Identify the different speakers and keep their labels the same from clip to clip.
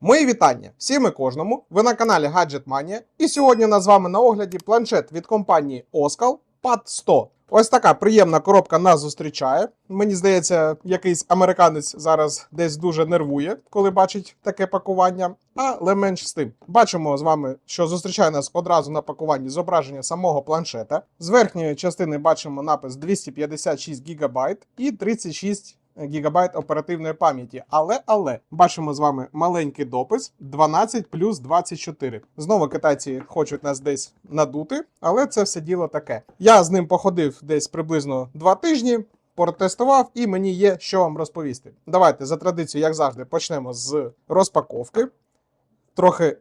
Speaker 1: Мої вітання всім і кожному. Ви на каналі Mania. І сьогодні у нас з вами на огляді планшет від компанії Oskal Pad 100. Ось така приємна коробка нас зустрічає. Мені здається, якийсь американець зараз десь дуже нервує, коли бачить таке пакування. Але менш з тим, бачимо з вами, що зустрічає нас одразу на пакуванні зображення самого планшета. З верхньої частини бачимо напис 256 ГБ і 36 гігабайт оперативної пам'яті. Але але бачимо з вами маленький допис 12 плюс 24. Знову китайці хочуть нас десь надути, але це все діло таке. Я з ним походив десь приблизно 2 тижні. Протестував і мені є що вам розповісти. Давайте за традицією, як завжди, почнемо з розпаковки. Трохи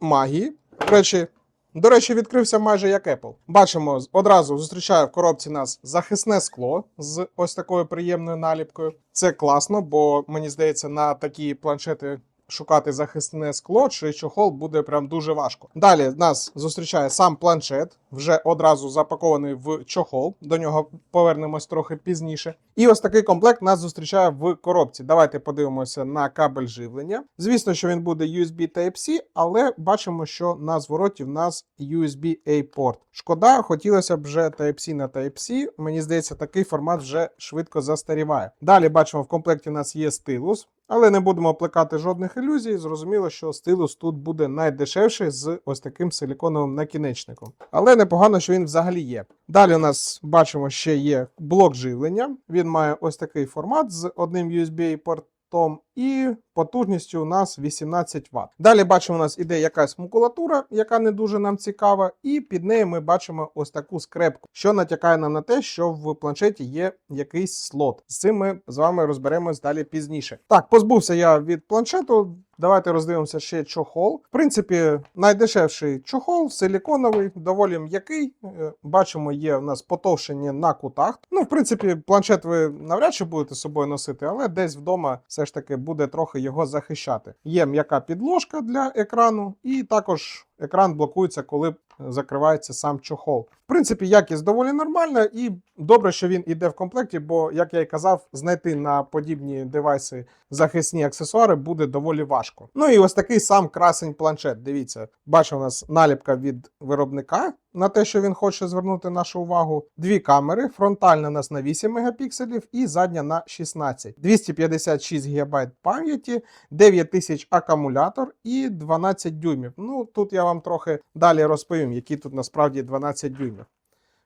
Speaker 1: магії. До речі, до речі, відкрився майже як Apple. Бачимо, одразу зустрічає в коробці нас захисне скло з ось такою приємною наліпкою. Це класно, бо мені здається, на такі планшети шукати захисне скло чи чохол буде прям дуже важко. Далі нас зустрічає сам планшет, вже одразу запакований в чохол. До нього повернемось трохи пізніше. І ось такий комплект нас зустрічає в коробці. Давайте подивимося на кабель живлення. Звісно, що він буде USB Type-C, але бачимо, що на звороті в нас USB-A порт. Шкода, хотілося б вже Type-C на Type-C. Мені здається, такий формат вже швидко застаріває. Далі бачимо, в комплекті у нас є стилус. Але не будемо плекати жодних ілюзій. Зрозуміло, що стилус тут буде найдешевший з ось таким силіконовим накінечником. Але непогано, що він взагалі є. Далі у нас бачимо, ще є блок живлення. Він має ось такий формат з одним USB-портом. І потужністю у нас 18 Вт. Далі бачимо, у нас іде якась макулатура, яка не дуже нам цікава, і під нею ми бачимо ось таку скрепку, що натякає нам на те, що в планшеті є якийсь слот. З цим ми з вами розберемось далі пізніше. Так, позбувся я від планшету. Давайте роздивимося ще чохол. В принципі, найдешевший чохол, силіконовий, доволі м'який. Е, Бачимо, є у нас потовшення на кутах. Ну, в принципі, планшет ви навряд чи будете з собою носити, але десь вдома все ж таки буде трохи його захищати. Є м'яка підложка для екрану, і також екран блокується, коли закривається сам чохол. Принципі, якість доволі нормальна, і добре, що він іде в комплекті, бо, як я і казав, знайти на подібні девайси захисні аксесуари буде доволі важко. Ну і ось такий сам красень планшет. Дивіться, бачу, у нас наліпка від виробника на те, що він хоче звернути нашу увагу. Дві камери, фронтальна у нас на 8 мегапікселів і задня на 16, 256 ГБ пам'яті, 9000 акумулятор і 12 дюймів. Ну тут я вам трохи далі розповім, які тут насправді 12 дюймів.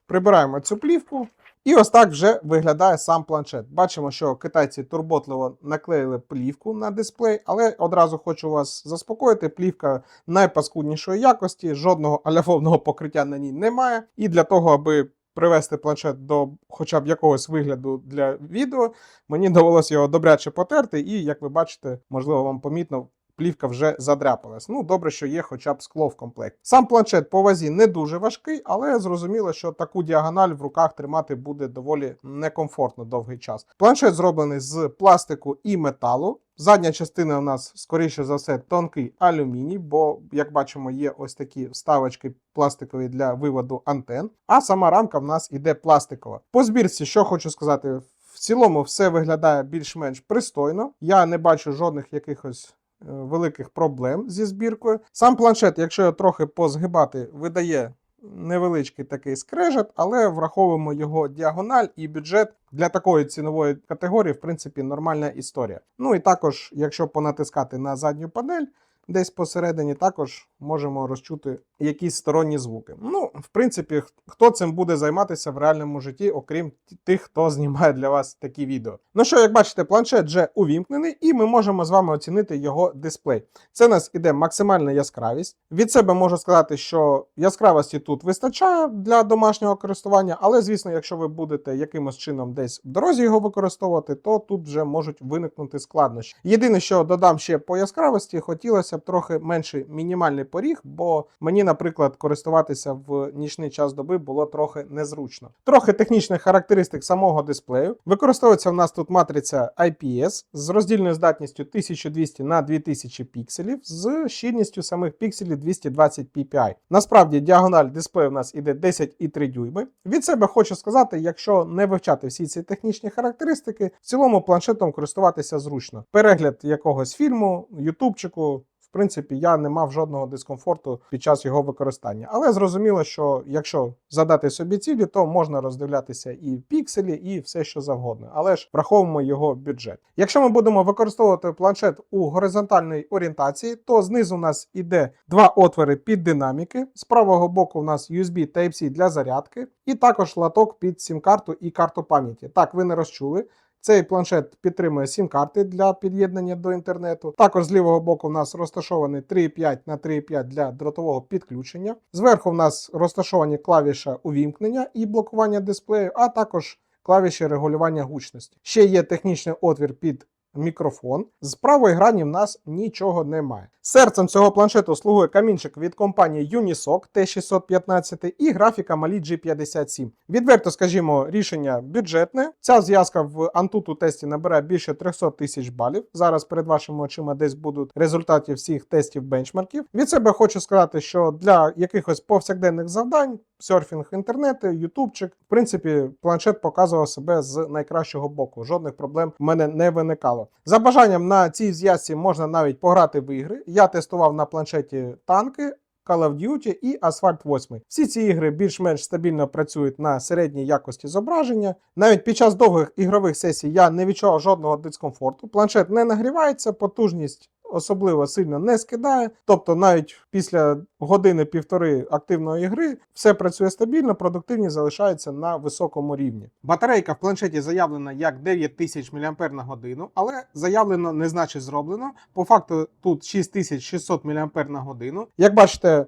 Speaker 1: Прибираємо цю плівку. І ось так вже виглядає сам планшет. Бачимо, що китайці турботливо наклеїли плівку на дисплей, але одразу хочу вас заспокоїти: плівка найпаскуднішої якості, жодного аляфовного покриття на ній немає. І для того, аби привести планшет до хоча б якогось вигляду для відео, мені довелося його добряче потерти, і як ви бачите, можливо, вам помітно. Плівка вже задряпалась. Ну, добре, що є хоча б скло в комплекті. Сам планшет по вазі не дуже важкий, але зрозуміло, що таку діагональ в руках тримати буде доволі некомфортно довгий час. Планшет зроблений з пластику і металу. Задня частина у нас, скоріше за все, тонкий алюміній, бо, як бачимо, є ось такі вставочки пластикові для виводу антен. А сама рамка в нас іде пластикова. По збірці, що хочу сказати, в цілому все виглядає більш-менш пристойно. Я не бачу жодних якихось. Е, Великих проблем зі збіркою. Сам планшет, якщо його трохи позгибати, видає невеличкий такий скрежет, але враховуємо його діагональ і бюджет для такої цінової категорії, в принципі, нормальна історія. Ну і також, якщо понатискати на задню панель, десь посередині також можемо розчути якісь сторонні звуки. Ну, в принципі, хто цим буде займатися в реальному житті, окрім тих, хто знімає для вас такі відео. Ну що, як бачите, планшет вже увімкнений, і ми можемо з вами оцінити його дисплей. Це у нас іде максимальна яскравість. Від себе можу сказати, що яскравості тут вистачає для домашнього користування, але звісно, якщо ви будете якимось чином десь в дорозі його використовувати, то тут вже можуть виникнути складнощі. Єдине, що додам ще по яскравості, хотілося хотілося б трохи менший мінімальний поріг, бо мені, наприклад, користуватися в нічний час доби було трохи незручно. Трохи технічних характеристик самого дисплею. Використовується в нас тут матриця IPS з роздільною здатністю 1200 на 2000 пікселів з щільністю самих пікселів 220 ppi. Насправді діагональ дисплею у нас іде 10,3 дюйми. Від себе хочу сказати, якщо не вивчати всі ці технічні характеристики, в цілому планшетом користуватися зручно. Перегляд якогось фільму, ютубчику. В принципі, я не мав жодного дискомфорту під час його використання. Але зрозуміло, що якщо задати собі цілі, то можна роздивлятися і пікселі, і все, що завгодно. Але ж враховуємо його бюджет. Якщо ми будемо використовувати планшет у горизонтальній орієнтації, то знизу у нас іде два отвори під динаміки. З правого боку у нас USB Type-C для зарядки, і також латок під сім-карту і карту пам'яті. Так, ви не розчули. Цей планшет підтримує сім-карти для під'єднання до інтернету. Також з лівого боку у нас розташований 3,5 на 3,5 для дротового підключення. Зверху в нас розташовані клавіша увімкнення і блокування дисплею, а також клавіші регулювання гучності. Ще є технічний отвір під мікрофон. З правої грані в нас нічого немає. Серцем цього планшету слугує камінчик від компанії Unisoc T615 і графіка Mali G57. Відверто скажімо, рішення бюджетне. Ця зв'язка в Antutu тесті набирає більше 300 тисяч балів. Зараз перед вашими очима десь будуть результати всіх тестів бенчмарків. Від себе хочу сказати, що для якихось повсякденних завдань, серфінг інтернету, ютубчик, в принципі, планшет показував себе з найкращого боку. Жодних проблем в мене не виникало. За бажанням на цій зв'язці можна навіть пограти в ігри. Я тестував на планшеті танки. Call of Duty і Asphalt 8. Всі ці ігри більш-менш стабільно працюють на середній якості зображення. Навіть під час довгих ігрових сесій я не відчував жодного дискомфорту. Планшет не нагрівається, потужність особливо сильно не скидає. Тобто, навіть після години-півтори активної гри все працює стабільно, продуктивність залишається на високому рівні. Батарейка в планшеті заявлена як 9000 мАч на годину, але заявлено не значить зроблено. По факту тут 6600 мАч на годину. Як бачите.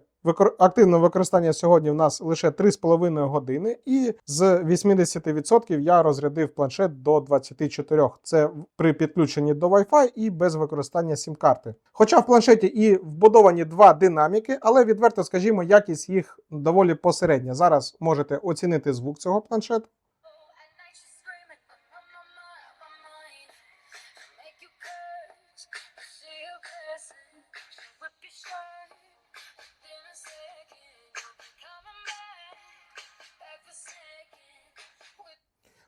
Speaker 1: Активне використання сьогодні в нас лише 3,5 години, і з 80% я розрядив планшет до 24. Це при підключенні до Wi-Fi і без використання сім-карти. Хоча в планшеті і вбудовані два динаміки, але відверто скажімо, якість їх доволі посередня. Зараз можете оцінити звук цього планшету.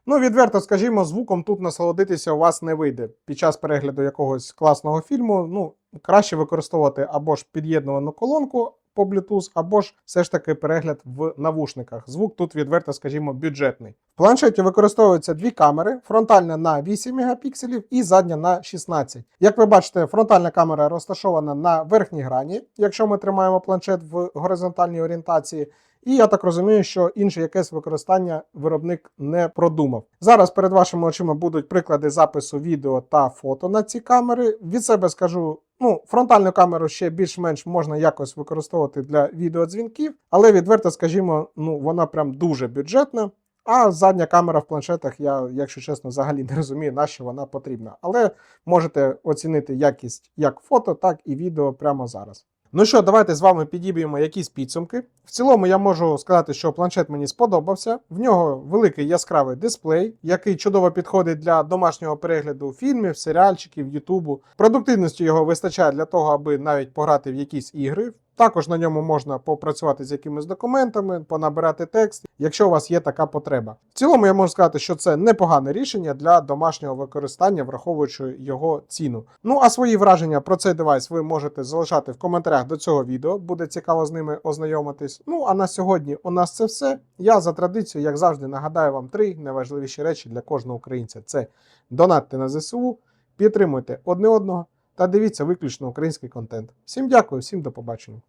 Speaker 1: Ну, відверто скажімо, звуком тут насолодитися у вас не вийде. Під час перегляду якогось класного фільму, ну, краще використовувати або ж під'єднувану колонку по Bluetooth, або ж все ж таки перегляд в навушниках. Звук тут відверто, скажімо, бюджетний. В планшеті використовуються дві камери: фронтальна на 8 мегапікселів і задня на 16. Як ви бачите, фронтальна камера розташована на верхній грані, якщо ми тримаємо планшет в горизонтальній орієнтації. І я так розумію, що інше якесь використання виробник не продумав. Зараз перед вашими очима будуть приклади запису відео та фото на ці камери. Від себе скажу. Ну, фронтальну камеру ще більш-менш можна якось використовувати для відеодзвінків, але відверто скажімо, ну вона прям дуже бюджетна. А задня камера в планшетах, я, якщо чесно, взагалі не розумію, на що вона потрібна. Але можете оцінити якість як фото, так і відео прямо зараз. Ну що, давайте з вами підіб'ємо якісь підсумки. В цілому я можу сказати, що планшет мені сподобався. В нього великий яскравий дисплей, який чудово підходить для домашнього перегляду фільмів, серіальчиків, ютубу. Продуктивності його вистачає для того, аби навіть пограти в якісь ігри. Також на ньому можна попрацювати з якимись документами, понабирати текст, якщо у вас є така потреба. В цілому я можу сказати, що це непогане рішення для домашнього використання, враховуючи його ціну. Ну а свої враження про цей девайс ви можете залишати в коментарях до цього відео. Буде цікаво з ними ознайомитись. Ну а на сьогодні у нас це все. Я за традицією, як завжди, нагадаю вам три найважливіші речі для кожного українця: це донатьте на ЗСУ, підтримуйте одне одного та дивіться виключно український контент. Всім дякую, всім до побачення.